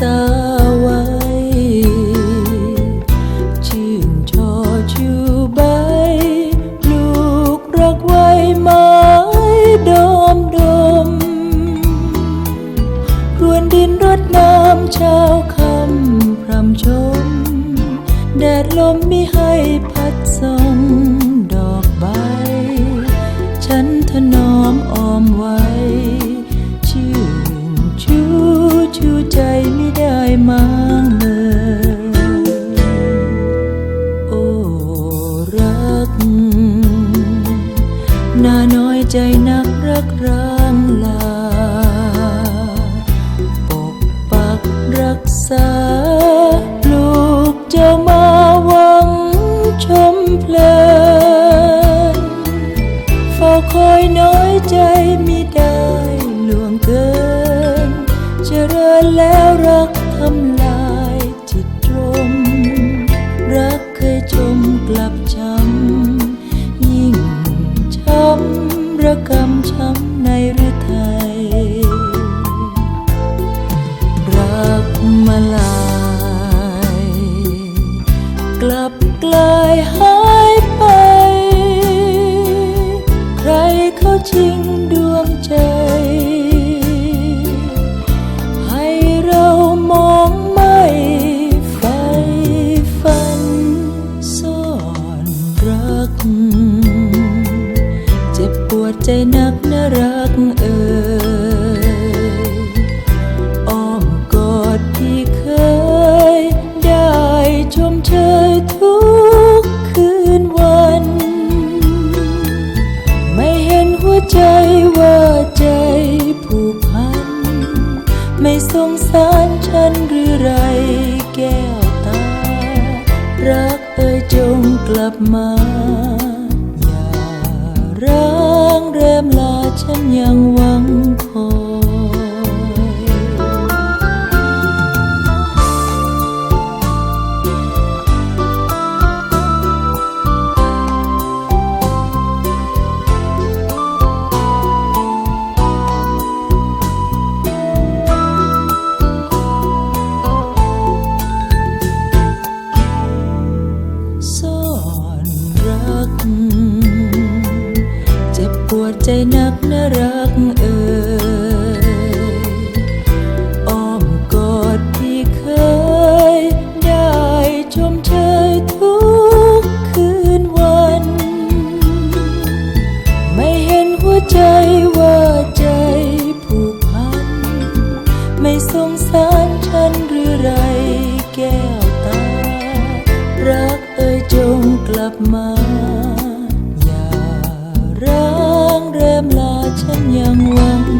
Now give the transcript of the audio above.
ษาไว้ ชื่นชอชูใบ ลูกรักไว้ไม้ดอมดมรวนดินรดน้ำเช้าคำพรำชม แดดลมมิให้ ใจนักรักร้างลา ปกปักรักษา ลูกเจ้ามาหวังชมเพลินเฝ้าคอยน้อยใจม่ได้ล่วงเกิน เจริญแล้วรักทำลา จิงดวงใจ ให้เรามองไม่ไฟฝันซ่อนรัก เจ็บปวดใจนักนะรักเอ่ ใจว่าใจผูกพัน ไม่สงสารฉันหรือไรแก้วตา รักเอ่ยจงกลับมา อย่าร้างเริ่มลาฉันยังหวังคอย ใจนักนรักเอ่ยอ้อมกอดที่เคย ได้ชมเชยทุกคืนวัน ไม่เห็นหัวใจว่าใจผูกพัน ไม่สงสารฉันหรือไรแก้วตา รักเอ่ยจงกลับมา nương